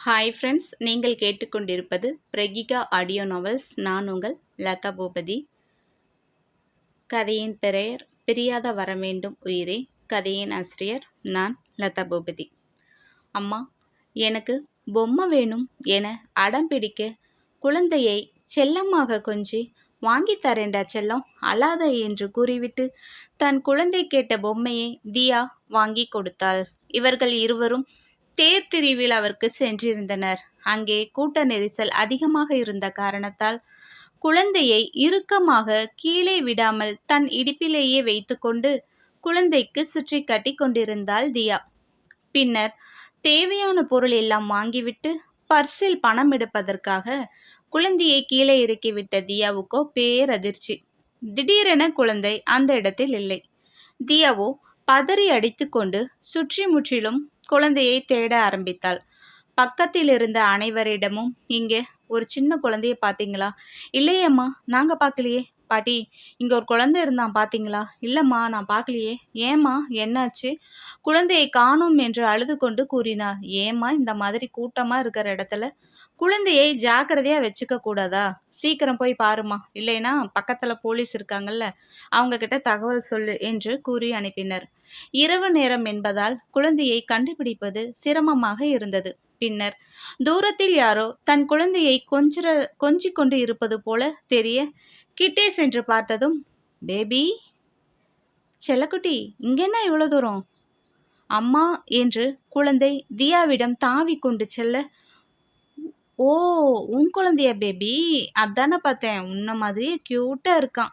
Hi friends நீங்கள் கேட்டுக்கொண்டிருப்பது பிரகிகா audio novels நான் உங்கள் லதா பூபதி. கதையின் பெயர் பிரியாத வரவேண்டும் உயிரே. கதையின் ஆசிரியர் நான் லதா பூபதி. அம்மா எனக்கு பொம்மை வேணும் என அடம் பிடிக்க குழந்தையை செல்லமாக கொஞ்சி வாங்கி தரேன்டா செல்லம் அழாத என்று கூறிவிட்டு தன் குழந்தை கேட்ட பொம்மையை தியா வாங்கி கொடுத்தாள். இவர்கள் இருவரும் தேர் திருவிழாவிற்கு சென்றிருந்தனர். அங்கே கூட்ட நெரிசல் அதிகமாக இருந்த காரணத்தால் குழந்தையை இறுக்கமாக கீழே விடாமல் தன் இடுப்பிலேயே வைத்துக்கொண்டு குழந்தைக்கு சுற்றி கட்டி கொண்டிருந்தாள் தியா. பின்னர் தேவையான பொருள் எல்லாம் வாங்கிவிட்டு பர்சில் பணம் எடுப்பதற்காக குழந்தையை கீழே இறக்கிவிட்ட தியாவுக்கோ பேரதிர்ச்சி. திடீரென குழந்தை அந்த இடத்தில் இல்லை. தியாவோ பதறி அடித்துக்கொண்டு சுற்றி முற்றிலும் குழந்தையை தேட ஆரம்பித்தாள். பக்கத்தில் இருந்த அனைவரிடமும் இங்கே ஒரு சின்ன குழந்தைய பார்த்தீங்களா? இல்லையேம்மா நாங்கள் பார்க்கலையே. பாட்டி இங்கே ஒரு குழந்தை இருந்தான் பார்த்தீங்களா? இல்லைம்மா நான் பார்க்கலையே. ஏம்மா என்னாச்சு? குழந்தையை காணோம் என்று அழுது கொண்டு கூறினார். ஏம்மா இந்த மாதிரி கூட்டமாக இருக்கிற இடத்துல குழந்தையை ஜாக்கிரதையாக வச்சுக்க கூடாதா? சீக்கிரம் போய் பாருமா இல்லைனா பக்கத்தில் போலீஸ் இருக்காங்கல்ல அவங்க கிட்ட தகவல் சொல்லு என்று கூறி அனுப்பினர். இரவு நேரம் என்பதால் குழந்தையை கண்டுபிடிப்பது சிரமமாக இருந்தது. பின்னர் தூரத்தில் யாரோ தன் குழந்தையை கொஞ்சிற கொஞ்சிக் கொண்டு இருப்பது போல தெரிய கிட்டே சென்று பார்த்ததும் பேபி செல்லக்குட்டி இங்கென்ன இவ்வளோ தூரம்? அம்மா என்று குழந்தை தியாவிடம் தாவி கொண்டு செல்ல ஓ உன் குழந்தைய பேபி? அதானே பார்த்தேன். உன்ன மாதிரியே க்யூட்டாக இருக்கான்.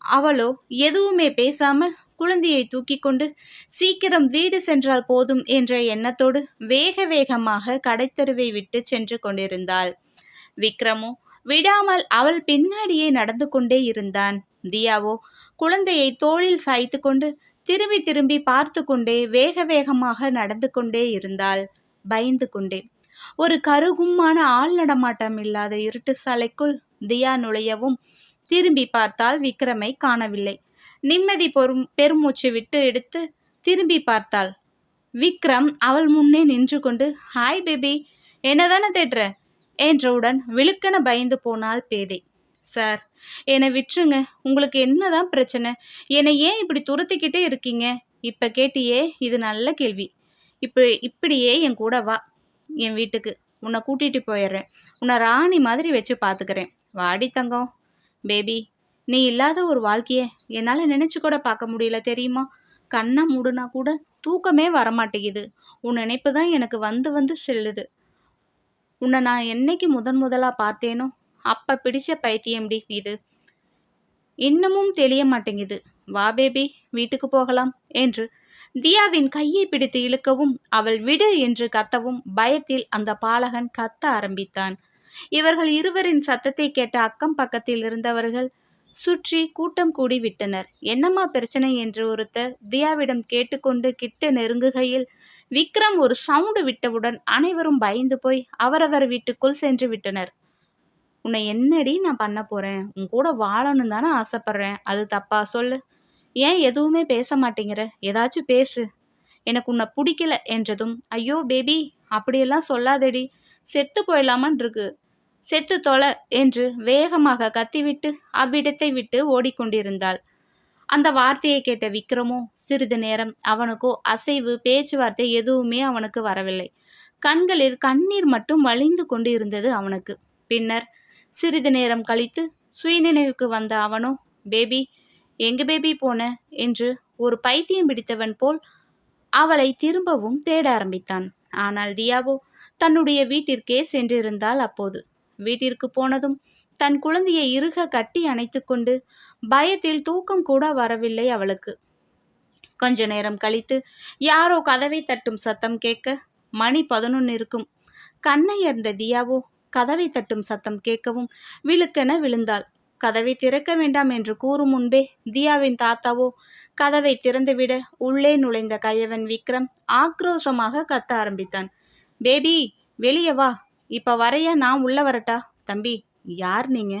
அவளோ எதுவுமே பேசாமல் குழந்தையை தூக்கி கொண்டு சீக்கிரம் வீடு சென்றால் போதும் என்ற எண்ணத்தோடு வேக வேகமாக கடைத்தெருவை விட்டு சென்று கொண்டிருந்தாள். விக்ரமோ விடாமல் அவள் பின்னாடியே நடந்து கொண்டே இருந்தான். தியாவோ குழந்தையை தோளில் சாய்த்து கொண்டு திரும்பி திரும்பி பார்த்து கொண்டே வேக வேகமாக நடந்து கொண்டே இருந்தாள். பயந்து கொண்டே. ஒரு கருகும்மான ஆள் நடமாட்டம் இல்லாத இருட்டு சாலைக்குள் தியா நுழையவும் திரும்பி பார்த்தால் விக்ரமை காணவில்லை. நிம்மதி பொறும் பெருமூச்சு விட்டு எடுத்து திரும்பி பார்த்தாள். விக்ரம் அவள் முன்னே நின்று கொண்டு ஹாய் பேபி என்னதானே தேடுற? என்றவுடன் விழுக்கென பயந்து போனாள் பேதை. சார் என்னை விட்டுருங்க. உங்களுக்கு என்னதான் பிரச்சனை? என்னை ஏன் இப்படி துரத்திக்கிட்டே இருக்கீங்க? இப்போ கேட்டியே இது நல்ல கேள்வி. இப்படி இப்படியே என் கூட வா. என் வீட்டுக்கு. உன்னை கூட்டிகிட்டு போயிடுறேன். உன்னை ராணி மாதிரி வச்சு பார்த்துக்கிறேன் வாடி தங்கம். பேபி நீ இல்லாத ஒரு வாழ்க்கையை என்னால் நினச்சி கூட பார்க்க முடியல தெரியுமா? கண்ணை மூடுனா கூட தூக்கமே வரமாட்டேங்குது. உன் நினைப்பு தான் எனக்கு வந்து வந்து செல்லுது. உன்னை நான் என்னைக்கு முதன் முதலாக பார்த்தேனோ அப்போ பிடிச்ச பைத்தியம்டி இது. இன்னமும் தெளிய மாட்டேங்குது. வா பேபி வீட்டுக்கு போகலாம். என்று தியாவின் கையை பிடித்து இழுக்கவும் அவள் விடு என்று கத்தவும் பயத்தில் அந்த பாலகன் கத்த ஆரம்பித்தான். இவர்கள் இருவரின் சத்தத்தை கேட்ட அக்கம் பக்கத்தில் இருந்தவர்கள் சுற்றி கூட்டம் கூடி விட்டனர். என்னம்மா பிரச்சனை? என்று ஒருத்தர் தியாவிடம் கேட்டுக்கொண்டு கிட்ட நெருங்குகையில் விக்ரம் ஒரு சவுண்டு விட்டவுடன் அனைவரும் பயந்து போய் அவரவர் வீட்டுக்குள் சென்று விட்டனர். உன்னை என்னடி நான் பண்ண போறேன்? உன் கூட வாழணும் தானே ஆசைப்படுறேன். அது தப்பா? சொல்லு. ஏன் எதுவுமே பேச மாட்டேங்கிற? ஏதாச்சும் பேசு. எனக்கு உன்னை பிடிக்கல என்றதும் ஐயோ பேபி அப்படியெல்லாம் சொல்லாதடி. செத்து போயிடலாமான் இருக்கு. செத்து தொலை என்று வேகமாக கத்திவிட்டு அவ்விடத்தை விட்டு ஓடிக்கொண்டிருந்தாள். அந்த வார்த்தையை கேட்ட விக்ரமோ சிறிது நேரம் அவனுக்கோ அசைவு பேச்சுவார்த்தை எதுவுமே அவனுக்கு வரவில்லை. கண்களில் கண்ணீர் மட்டும் வழிந்து கொண்டு இருந்தது அவனுக்கு. பின்னர் சிறிது நேரம் கழித்து சுயநினைவுக்கு வந்த அவனோ பேபி எங்க பேபி போன? என்று ஒரு பைத்தியம் பிடித்தவன் போல் அவளை திரும்பவும் தேட ஆரம்பித்தான். ஆனால் தியாவோ தன்னுடைய வீட்டிற்கே சென்றிருந்தாள் அப்போது. வீட்டிற்கு போனதும் தன் குழந்தையை இறுக கட்டி அணைத்துக்கொண்டு பயத்தில் தூக்கம் கூட வரவில்லை அவளுக்கு. கொஞ்ச நேரம் கழித்து யாரோ கதவை தட்டும் சத்தம் கேட்க மணி பதினொன்று இருக்கும். கண்ணை அறிந்த தியாவோ கதவை தட்டும் சத்தம் கேட்கவும் விழுக்கென விழுந்தாள். கதவை திறக்க வேண்டாம் என்று கூறும் முன்பே தியாவின் தாத்தாவோ கதவை திறந்துவிட உள்ளே நுழைந்த கையவன் விக்ரம் ஆக்ரோஷமாக கத்த ஆரம்பித்தான். பேபி வெளியே வா. இப்போ வரைய நான் உள்ள வரட்டா? தம்பி யார் நீங்க?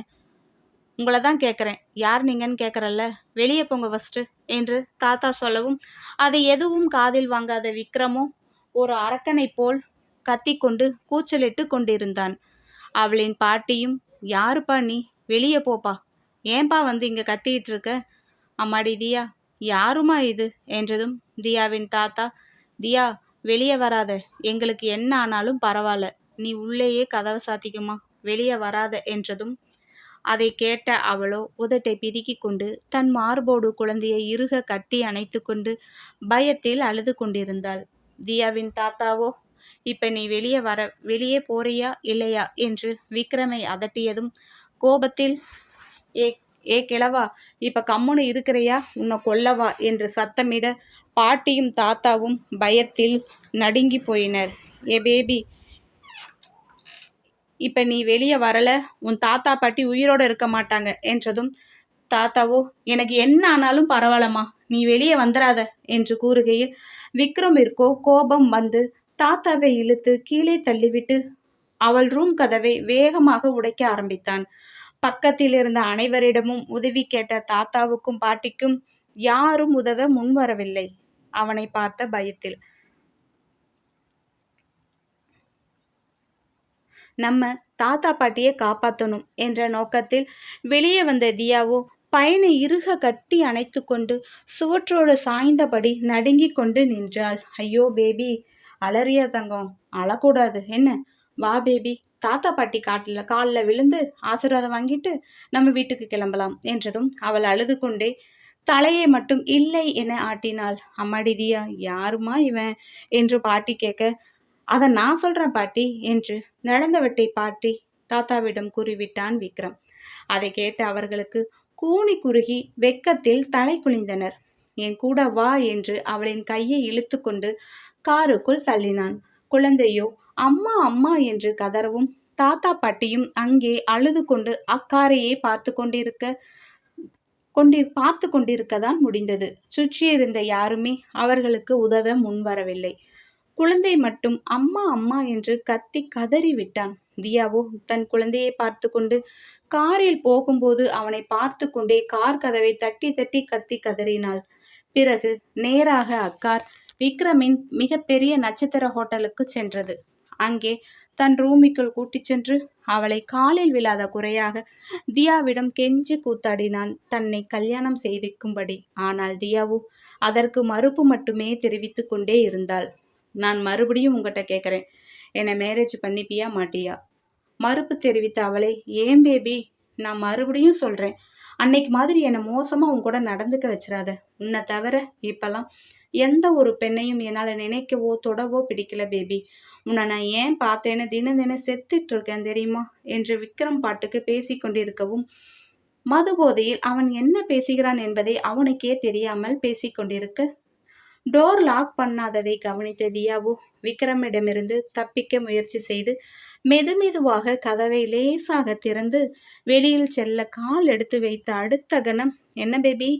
உங்களை தான் கேட்குறேன் யார் நீங்கன்னு கேட்குறல்ல வெளியே போங்க ஃபஸ்ட்டு என்று தாத்தா சொல்லவும் அதை எதுவும் காதில் வாங்காத விக்ரமோ ஒரு அரக்கனை போல் கத்திக்கொண்டு கூச்சலிட்டு கொண்டிருந்தான். அவளின் பாட்டியும் யாருப்பா நீ? வெளியே போப்பா. ஏன்பா வந்து இங்கே கத்திட்டு இருக்க அம்மாடி தியா யாருமா இது? என்றதும் தியாவின் தாத்தா தியா வெளியே வராத. எங்களுக்கு என்ன ஆனாலும் பரவாயில்ல. நீ உள்ளேயே கதவை சாத்திக்குமா? வெளியே வராத என்றதும் அதை கேட்ட அவளோ உதட்டை பிதுக்கி கொண்டு தன் மார்போடு குழந்தையை இறுக கட்டி அணைத்து கொண்டு பயத்தில் அழுது கொண்டிருந்தாள். தியாவின் தாத்தாவோ இப்ப நீ வெளியே வர வெளியே போறியா இல்லையா? என்று விக்ரமை அதட்டியதும் கோபத்தில் ஏ ஏ கிழவா இப்ப கம்முன்னு இருக்கிறியா? உன்னை கொல்லவா? என்று சத்தமிட பாட்டியும் தாத்தாவும் பயத்தில் நடுங்கி போயினர். ஏ பேபி இப்ப நீ வெளியே வரல. உன் தாத்தா பாட்டி உயிரோட இருக்க மாட்டாங்க என்றதும் தாத்தாவோ எனக்கு என்ன ஆனாலும் பரவாயில்லம்மா. நீ வெளியே வந்துடாத என்று கூறுகையில் விக்ரமிற்கோ கோபம் வந்து தாத்தாவை இழுத்து கீழே தள்ளிவிட்டு அவள் ரூம் கதவை வேகமாக உடைக்க ஆரம்பித்தான். பக்கத்தில் இருந்த அனைவரிடமும் உதவி கேட்ட தாத்தாவுக்கும் பாட்டிக்கும் யாரும் உதவ முன்வரவில்லை அவனை பார்த்த பயத்தில் நம்ம தாத்தா பாட்டியை காப்பாற்றணும் என்ற நோக்கத்தில் வெளியே வந்த தியாவோ பயனை இறுக கட்டி அணைத்து கொண்டு சுவற்றோடு சாய்ந்தபடி நடுங்கி கொண்டு நின்றாள். ஐயோ பேபி அலறியா தங்கம் அழக்கூடாது. என்ன? வா பேபி தாத்தா பாட்டி காட்டில் காலில் விழுந்து ஆசீர்வாதம் வாங்கிட்டு நம்ம வீட்டுக்கு கிளம்பலாம் என்றதும் அவள் அழுது கொண்டே தலையை மட்டும் இல்லை என ஆட்டினாள். அம்மாடி தியா யாருமா இவன்? என்று பாட்டி கேட்க அதை நான் சொல்கிறேன் பாட்டி என்று நடந்தவற்றை பாட்டி தாத்தாவிடம் கூறிவிட்டான் விக்ரம். அதை கேட்டு அவர்களுக்கு கூனி குறுகி வெக்கத்தில் தலை குனிந்தனர். என் கூட வா என்று அவளின் கையை இழுத்து கொண்டு காருக்குள் தள்ளினான். குழந்தையோ அம்மா அம்மா என்று கதறவும் தாத்தா பாட்டியும் அங்கே அழுது கொண்டு அக்காரையே பார்த்து கொண்டிருக்க கொண்டி பார்த்து கொண்டிருக்கதான் முடிந்தது. சுற்றியிருந்த யாருமே அவர்களுக்கு உதவ முன்வரவில்லை குழந்தை மட்டும் அம்மா அம்மா என்று கத்தி கதறி விட்டான். தியாவோ தன் குழந்தையை பார்த்து கொண்டு காரில் போகும்போது அவனை பார்த்து கொண்டே கார் கதவை தட்டி தட்டி கத்தி கதறினாள். பிறகு நேராக அக்கார் விக்ரமின் மிகப்பெரிய நட்சத்திர ஹோட்டலுக்கு சென்றது. அங்கே தன் ரூமிக்குள் கூட்டிச் சென்று அவளை காலில் விழாத குறையாக தியாவிடம் கெஞ்சி கூத்தாடினான். தன்னை கல்யாணம் செய்திக்கும்படி ஆனால் தியாவு அதற்கு மறுப்பு மட்டுமே தெரிவித்து கொண்டே இருந்தாள். நான் மறுபடியும் உங்ககிட்ட கேட்குறேன். என்னை மேரேஜ் பண்ணிப்பியா மாட்டியா? மறுப்பு தெரிவித்த அவளை ஏன் பேபி நான் மறுபடியும் சொல்கிறேன் அன்னைக்கு மாதிரி என்னை மோசமாக உன் கூட நடந்துக்க வச்சிடாத. உன்னை தவிர இப்போல்லாம் எந்த ஒரு பெண்ணையும் என்னால் நினைக்கவோ தொடவோ பிடிக்கல பேபி உன்னை நான் ஏன் பார்த்தேன்னு தின தினம் செத்துட்டு இருக்கேன் தெரியுமா? என்று விக்ரம் பாட்டுக்கு பேசி கொண்டிருக்கவும் மது போதையில் அவன் என்ன பேசுகிறான் என்பதை அவனுக்கே தெரியாமல் பேசிக்கொண்டிருக்க டோர் லாக் பண்ணாததை கவனித்த தியாவு விக்ரமிடமிருந்து தப்பிக்க முயற்சி செய்து மெதுமெதுவாக கதவை லேசாக திறந்து வெளியில் செல்ல கால் எடுத்து வைத்த அடுத்த கணம் என்ன பேபி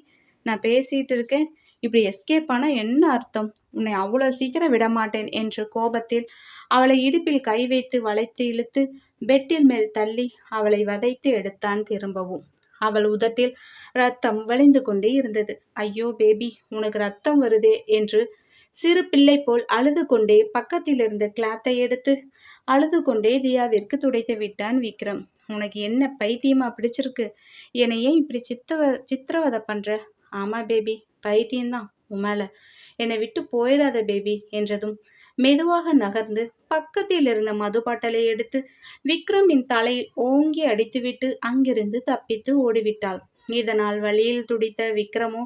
நான் பேசிட்டு இருக்கேன் இப்படி எஸ்கேப் ஆனால் என்ன அர்த்தம்? உன்னை அவ்வளோ சீக்கிரம் விடமாட்டேன் என்று கோபத்தில் அவளை இடுப்பில் கை வைத்து வளைத்து இழுத்து பெட்டில் மேல் தள்ளி அவளை வதைத்து எடுத்தான் திரும்பவும். அவள் உதட்டில் ரத்தம் வழிந்து கொண்டே இருந்தது. ஐயோ பேபி உனக்கு ரத்தம் வருதே என்று சிறு பிள்ளை போல் அழுது கொண்டே பக்கத்தில் இருந்த கிளாத்தை எடுத்து அழுது கொண்டே தியாவிற்கு துடைத்து விட்டான் விக்ரம். உனக்கு என்ன பைத்தியமா பிடிச்சிருக்கு? என்னை ஏன் இப்படி சித்தவ சித்திரவதை பண்ற? ஆமா பேபி பைத்தியம்தான் உன் என்னை விட்டு போயிடாத பேபி என்றதும் மெதுவாக நகர்ந்து பக்கத்தில் இருந்த மது பாட்டலை எடுத்து விக்ரமின் தலையில் ஓங்கி அடித்துவிட்டு அங்கிருந்து தப்பித்து ஓடிவிட்டாள். இதனால் வழியில் துடித்த விக்ரமோ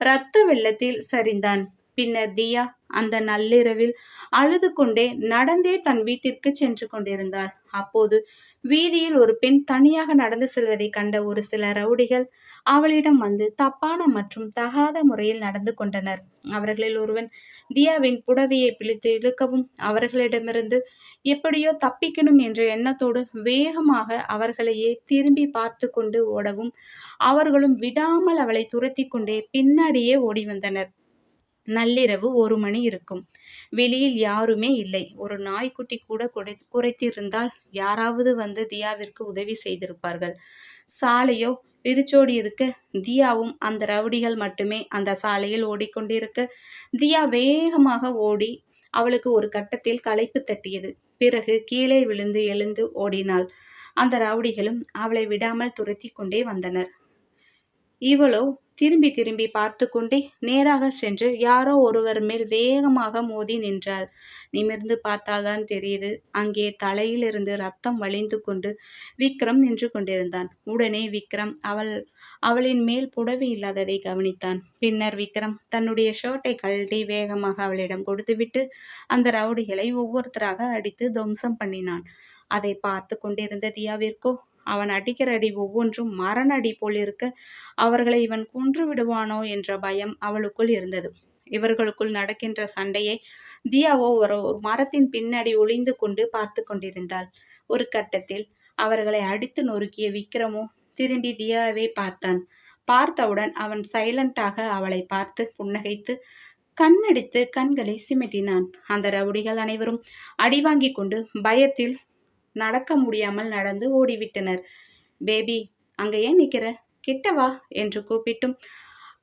இரத்த வெள்ளத்தில் சரிந்தான். பின்னர் தியா அந்த நள்ளிரவில் அழுது கொண்டே நடந்தே தன் வீட்டிற்கு சென்று கொண்டிருந்தாள். அப்போது வீதியில் ஒரு பெண் தனியாக நடந்து செல்வதை கண்ட ஒரு சில ரவுடிகள் அவளிடம் வந்து தப்பான மற்றும் தகாத முறையில் நடந்து கொண்டனர். அவர்களில் ஒருவன் தியாவின் புடவையை பிழித்து இழுக்கவும் அவர்களிடமிருந்து எப்படியோ தப்பிக்கணும் என்ற எண்ணத்தோடு வேகமாக அவர்களையே திரும்பி பார்த்து கொண்டு ஓடவும் அவர்களும் விடாமல் அவளை துரத்தி கொண்டே பின்னாடியே ஓடி வந்தனர். நள்ளிரவு ஒரு மணி இருக்கும். வெளியில் யாருமே இல்லை. ஒரு நாய்க்குட்டி கூட குறை குறைத்திருந்தால் யாராவது வந்து தியாவிற்கு உதவி செய்திருப்பார்கள். சாலையோ விரிச்சோடி இருக்க தியாவும் அந்த ரவுடிகள் மட்டுமே அந்த சாலையில் ஓடிக்கொண்டிருக்க தியா வேகமாக ஓடி அவளுக்கு ஒரு கட்டத்தில் களைப்பு தட்டியது. பிறகு கீழே விழுந்து எழுந்து ஓடினாள். அந்த ரவுடிகளும் அவளை விடாமல் துரத்தி கொண்டே வந்தனர். இவளோ திரும்பி திரும்பி பார்த்து கொண்டே நேராக சென்று யாரோ ஒருவர் மேல் வேகமாக மோதி நின்றாள். நிமிர்ந்து பார்த்தால்தான் தெரியுது அங்கே தலையிலிருந்து ரத்தம் வழிந்து கொண்டு விக்ரம் நின்று கொண்டிருந்தான். உடனே விக்ரம் அவள் அவளின் மேல் புடவை இல்லாததை கவனித்தான். பின்னர் விக்ரம் தன்னுடைய ஷர்ட்டை கழட்டி வேகமாக அவளிடம் கொடுத்துவிட்டு அந்த ரவுடிகளை ஒவ்வொருத்தராக அடித்து துவம்சம் பண்ணினான். அதை பார்த்து கொண்டிருந்த தியாவிற்கோ அவன் அடிக்கிற அடி ஒவ்வொன்றும் மரண அடி போல் இருக்க அவர்களை இவன் கொன்று விடுவானோ என்ற பயம் அவளுக்குள் இருந்தது. இவர்களுக்குள் நடக்கின்ற சண்டையை தியாவோ ஒரு ஒரு மரத்தின் பின்னாடி ஒளிந்து கொண்டு பார்த்து கொண்டிருந்தாள். ஒரு கட்டத்தில் அவர்களை அடித்து நொறுக்கிய விக்ரமோ திரும்பி தியாவை பார்த்தான். பார்த்தவுடன் அவன் சைலண்டாக அவளை பார்த்து புன்னகைத்து கண்ணடித்து கண்களை சிமிட்டினான். அந்த ரவுடிகள் அனைவரும் அடி கொண்டு பயத்தில் நடக்க முடியாமல் நடந்து ஓடிவிட்டனர். பேபி அங்கே ஏன் நிற்கிற? கிட்ட வா என்று கூப்பிட்டும்.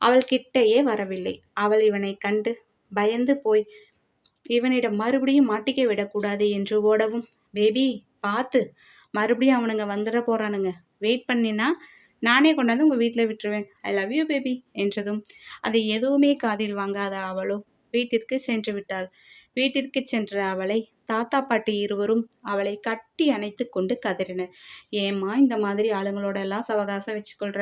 அவள் கிட்டையே வரவில்லை. அவள் இவனை கண்டு பயந்து போய் இவனிடம் மறுபடியும் மாட்டிக்க விடக்கூடாது என்று ஓடவும் பேபி பார்த்து மறுபடியும் அவனுங்க வந்துட போகிறானுங்க வெயிட் பண்ணினா நானே கொண்டாந்து உங்கள் வீட்டில் விட்டுருவேன். ஐ லவ் யூ பேபி என்றதும் அதை எதுவுமே காதில் வாங்காத அவளோ வீட்டிற்கு சென்று விட்டாள். வீட்டிற்கு சென்ற அவளை தாத்தா பாட்டி இருவரும் அவளை கட்டி அணைத்து கொண்டு கதறினர். ஏம்மா இந்த மாதிரி ஆளுங்களோட எல்லாம் சவகாசம் வச்சுக்கொள்ற?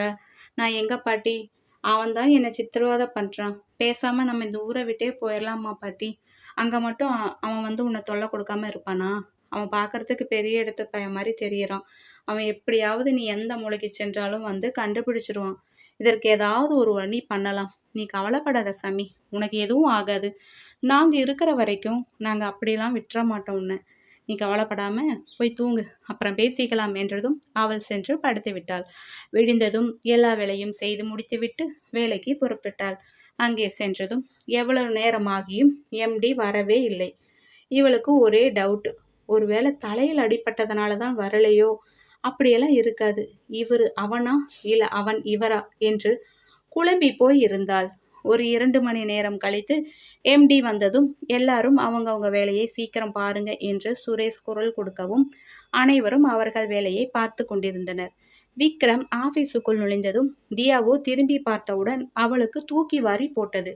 நான் எங்க பாட்டி? அவன் தான் என்னை சித்திரவாதம் பண்ணுறான் பேசாமல் நம்ம இந்த ஊரை விட்டே போயிடலாமா பாட்டி. அங்கே மட்டும் அவன் வந்து உன்னை தொல்லை கொடுக்காம இருப்பானா? அவன் பார்க்கறதுக்கு பெரிய இடத்து பையன் மாதிரி தெரியறான். அவன் எப்படியாவது நீ எந்த மூளைக்கு சென்றாலும் வந்து கண்டுபிடிச்சிருவான். இதற்கு ஏதாவது ஒரு வழி பண்ணலாம். நீ கவலைப்படாத சாமி. உனக்கு எதுவும் ஆகாது. நாங்கள் இருக்கிற வரைக்கும் நாங்கள் அப்படிலாம் விட்டுற மாட்டோம்னு நீ கவலைப்படாமல் போய் தூங்கு. அப்புறம் பேசிக்கலாம் என்றதும் அவள் சென்று படுத்து விட்டாள். விடிந்ததும் எல்லா வேலையும் செய்து முடித்துவிட்டு வேலைக்கு புறப்பட்டாள். அங்கே சென்றதும் எவ்வளவு நேரமாகியும் எம்டி வரவே இல்லை. இவளுக்கு ஒரே டவுட் ஒருவேளை தலையில் அடிப்பட்டதுனால தான் வரலையோ? அப்படியெல்லாம் இருக்காது. இவர் அவனா? இல்லை அவன் இவரா? என்று குழம்பி போய் இருந்தாள். ஒரு இரண்டு மணி நேரம் கழித்து எம்டி வந்ததும் எல்லாரும் அவங்கவுங்க வேலையை சீக்கிரம் பாருங்க என்று சுரேஷ் குரல் கொடுக்கவும் அனைவரும் அவர்கள் வேலையை பார்த்து கொண்டிருந்தனர். விக்ரம் ஆபீஸுக்குள் நுழைந்ததும் தியாவோ திரும்பி பார்த்தவுடன் அவளுக்கு தூக்கி வாரி போட்டது.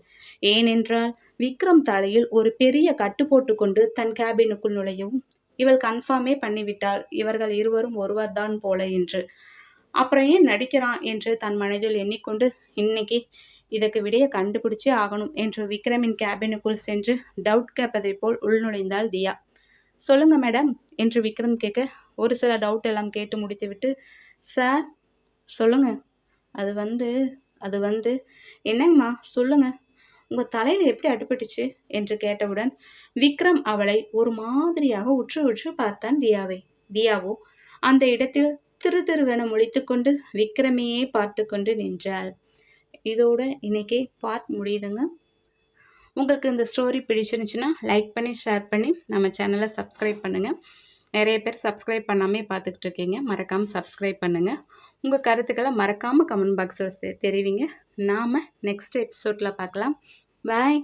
ஏனென்றால் விக்ரம் தலையில் ஒரு பெரிய கட்டு போட்டுக்கொண்டு தன் கேபினுக்குள் நுழையவும் இவள் கன்ஃபார்மே பண்ணிவிட்டாள். இவர்கள் இருவரும் ஒருவர்தான் போல என்று. அப்புறம் ஏன் நடிக்கிறான் என்று தன் மனதில் எண்ணிக்கொண்டு இன்னைக்கு இதற்கு விடைய கண்டுபிடிச்சே ஆகணும் என்று விக்ரமின் கேபினுக்குள் சென்று டவுட் கேட்பதை போல் உள்நுழைந்தாள் தியா. சொல்லுங்க மேடம் என்று விக்ரம் கேட்க ஒரு சில டவுட் எல்லாம் கேட்டு முடித்துவிட்டு சார் சொல்லுங்க. அது வந்து அது வந்து என்னங்கம்மா சொல்லுங்க. உங்கள் தலையில் எப்படி அடிபட்டுச்சு? என்று கேட்டவுடன் விக்ரம் அவளை ஒரு மாதிரியாக உற்று உற்று பார்த்தான் தியாவை. தியாவோ அந்த இடத்தில் திரு திருவென முழித்துக்கொண்டு விக்ரமையே பார்த்து கொண்டு நின்றாள். இதோட இன்றைக்கி பார்ட் முடியுதுங்க. உங்களுக்கு இந்த ஸ்டோரி பிடிச்சிருந்துச்சுன்னா லைக் பண்ணி ஷேர் பண்ணி நம்ம சேனலை சப்ஸ்கிரைப் பண்ணுங்கள் நிறைய பேர் சப்ஸ்கிரைப் பண்ணாமல் பார்த்துக்கிட்டு இருக்கீங்க. மறக்காமல் சப்ஸ்கிரைப் பண்ணுங்கள் உங்கள் கருத்துக்களை மறக்காமல் கமெண்ட் பாக்ஸில் தெரிவிங்க. நாம் நெக்ஸ்ட் எபிசோடில் பார்க்கலாம். பாய்